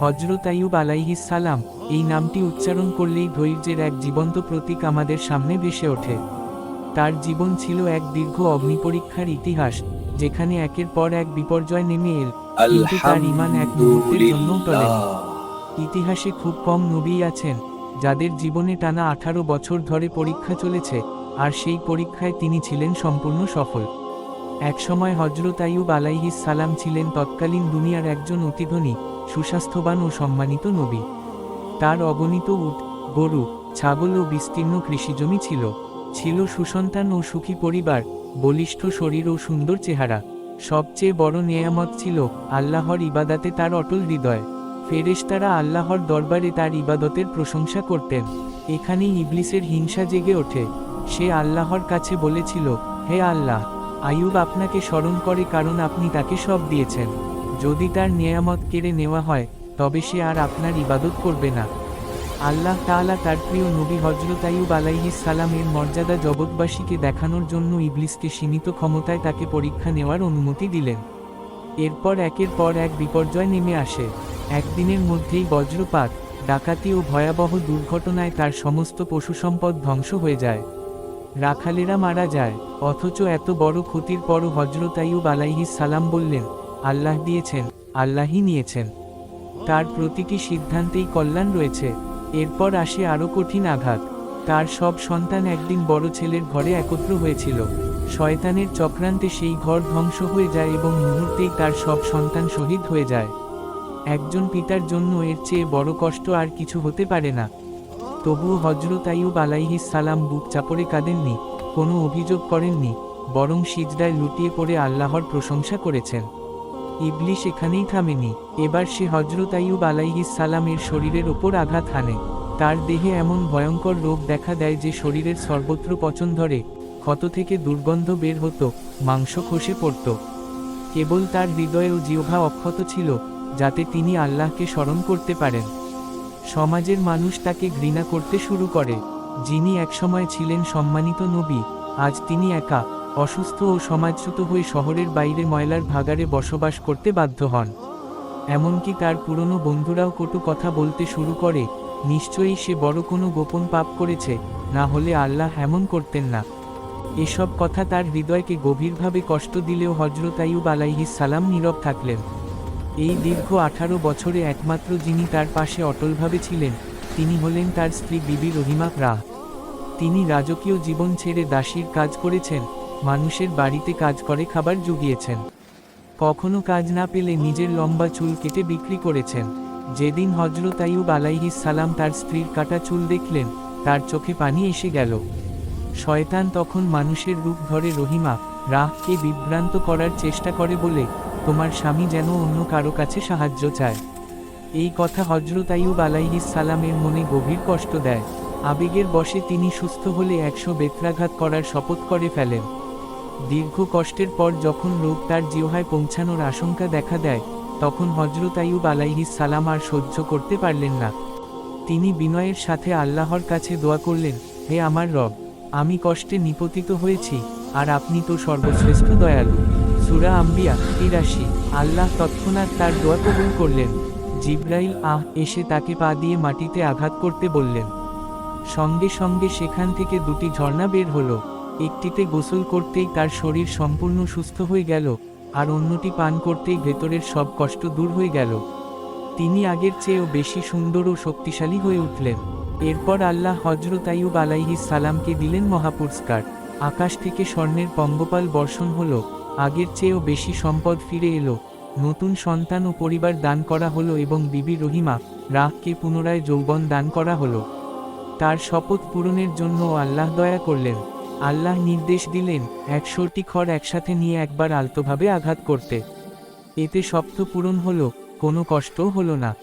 হজরত আইয়ুব আলাইহিস সালাম এই নামটি উচ্চারণ করলেই ধৈর্যের এক জীবন্ত প্রতীক আমাদের সামনে ভেসে ওঠে। তার জীবন ছিল এক দীর্ঘ অগ্নিপরীক্ষার ইতিহাস যেখানে একের পর এক বিপর্যয় নেমে এল কিন্তু তার ইমান এক মুহূর্তের জন্যও টলে। ইতিহাসে খুব কম নবী আছেন যাদের জীবনে টানা আঠারো বছর ধরে পরীক্ষা চলেছে আর সেই পরীক্ষায় তিনি ছিলেন সম্পূর্ণ সফল। একসময় হজরত আইয়ুব আলাইহিস সালাম ছিলেন তৎকালীন দুনিয়ার একজন অতিধনী সুস্বাস্থ্যবান ও সম্মানিত নবী। তার অগণিত উট, গরু, ছাগল ও বিস্তীর্ণ কৃষিজমি ছিল। ছিল সুসন্তান ও সুখী পরিবার, বলিষ্ঠ শরীর ও সুন্দর চেহারা। সবচেয়ে বড় নেয়ামত ছিল আল্লাহর ইবাদাতে তার অটল হৃদয়। ফেরেশতারা আল্লাহর দরবারে তার ইবাদতের প্রশংসা করতেন। এখানেই ইবলিসের হিংসা জেগে ওঠে। সে আল্লাহর কাছে বলেছিল, হে আল্লাহ আয়ুব আপনাকে স্মরণ করে কারণ আপনি তাকে সব দিয়েছেন। যদি তার নিয়ামত কেড়ে নেওয়া হয়, তবে সে আর আপনার ইবাদত করবে না। আল্লাহ তাআলা তার প্রিয় নবী হজরত আলাইহিস সালামের মর্যাদা জগৎবাসীকে দেখানোর জন্য ইবলিসকে সীমিত ক্ষমতায় তাকে পরীক্ষা নেওয়ার অনুমতি দিলেন। এরপর একের পর এক বিপর্যয় নেমে আসে। একদিনের মধ্যেই বজ্রপাত, ডাকাতি ও ভয়াবহ দুর্ঘটনায় তার সমস্ত পশু সম্পদ ধ্বংস হয়ে যায়। রাখালেরা মারা যায়, অথচ এত বড় ক্ষতির পরও হজরত আলাইহিস সালাম বললেন আল্লাহ দিয়েছেন, আল্লাহই নিয়েছেন। তার প্রতিটি সিদ্ধান্তেই কল্যাণ রয়েছে। এরপর আসে আরও কঠিন আঘাত। তার সব সন্তান একদিন বড় ছেলের ঘরে একত্র হয়েছিল। শয়তানের চক্রান্তে সেই ঘর ধ্বংস হয়ে যায় এবং মুহূর্তেই তার সব সন্তান শহীদ হয়ে যায়। একজন পিতার জন্য এর চেয়ে বড় কষ্ট আর কিছু হতে পারে না। তবুও হজরত আইয়ুব আলাইহিস সালাম বুক চাপড়ে কাঁদেননি, কোনো অভিযোগ করেননি, বরং সিজদায় লুটিয়ে পড়ে আল্লাহর প্রশংসা করেছেন। ইবলিশ এখানেই থামেনি। এবার সে হজরত আইয়ুব সালামের শরীরের ওপর আঘাত হানে। তার দেহে এমন ভয়ঙ্কর রোগ দেখা দেয় যে শরীরের সর্বত্র পচন ধরে, ক্ষত থেকে দুর্গন্ধ বের হতো, মাংস খসে পড়ত। কেবল তার হৃদয় ও জিহ্বা অক্ষত ছিল, যাতে তিনি আল্লাহকে স্মরণ করতে পারেন। সমাজের মানুষ তাকে ঘৃণা করতে শুরু করে, যিনি একসময় ছিলেন সম্মানিত নবী, আজ তিনি একা। অসুস্থ ও সমাজচ্যুত হয়ে শহরের বাইরে ময়লার ভাগাড়ে বসবাস করতে বাধ্য হন। এমনকি তার পুরনো বন্ধুরাও কটু কথা বলতে শুরু করে, নিশ্চয়ই সে বড় কোনো গোপন পাপ করেছে, না হলে আল্লাহ এমন করতেন না। এসব কথা তার হৃদয়কে গভীরভাবে কষ্ট দিলেও হজরত আইয়ুব আলাইহিস সালাম নীরব থাকলেন। এই দীর্ঘ আঠারো বছরে একমাত্র যিনি তার পাশে অটলভাবে ছিলেন, তিনি হলেন তার স্ত্রী বিবি রহিমা রাহ তিনি রাজকীয় জীবন ছেড়ে দাসীর কাজ করেছেন মানুষের বাড়িতে কাজ করে খাবার জুগিয়েছেন। কখনো কাজ না পেলে নিজের লম্বা চুল কেটে বিক্রি করেছেন। যেদিন হজরত আলাইহিস সালাম তার স্ত্রীর কাটা চুল দেখলেন, তার চোখে পানি এসে গেল। শয়তান তখন মানুষের রূপ ধরে, রহিমা, রাহকে বিভ্রান্ত করার চেষ্টা করে বলে, তোমার স্বামী যেন অন্য কারও কাছে সাহায্য চায়। এই কথা হজরত আইয়ুব আলাইহিস সালামের মনে গভীর কষ্ট দেয়। আবেগের বশে তিনি সুস্থ হলে একশো বেত্রাঘাত করার শপথ করে ফেলেন। দীর্ঘ কষ্টের পর যখন রোগ তার জিহায় পৌঁছানোর আশঙ্কা দেখা দেয়, তখন হজরত আইয়ুব আলাইহিস সালাম আর সহ্য করতে পারলেন না। তিনি বিনয়ের সাথে আল্লাহর কাছে দোয়া করলেন, হে আমার রব, আমি কষ্টে নিপতিত হয়েছি, আর আপনি তো সর্বশ্রেষ্ঠ দয়ালু। সুরা আম্বিয়া, তিরাশি। আল্লাহ তৎক্ষণাৎ তার দোয়া কবুল করলেন। জিব্রাইল আহ এসে তাকে পা দিয়ে মাটিতে আঘাত করতে বললেন। সঙ্গে সঙ্গে সেখান থেকে দুটি ঝর্ণা বের হলো। একটিতে গোসল করতেই তার শরীর সম্পূর্ণ সুস্থ হয়ে গেল, আর অন্যটি পান করতেই ভেতরের সব কষ্ট দূর হয়ে গেল। তিনি আগের চেয়েও বেশি সুন্দর ও শক্তিশালী হয়ে উঠলেন। এরপর আল্লাহ হজরত আইয়ুব আলাইহিস সালামকে দিলেন মহাপুরস্কার। আকাশ থেকে স্বর্ণের পঙ্গপাল বর্ষণ হল, আগের চেয়েও বেশি সম্পদ ফিরে এলো। নতুন সন্তান ও পরিবার দান করা হলো এবং বিবি রহিমা, রাহকে পুনরায় যৌবন দান করা হলো। তার শপথ পূরণের জন্য আল্লাহ দয়া করলেন। আল্লাহ নির্দেশ দিলেন একশোটি খড় একসাথে নিয়ে একবার আলতোভাবে আঘাত করতে। এতে সপ্ত পূরণ হলো, কোনো কষ্টও হলো না।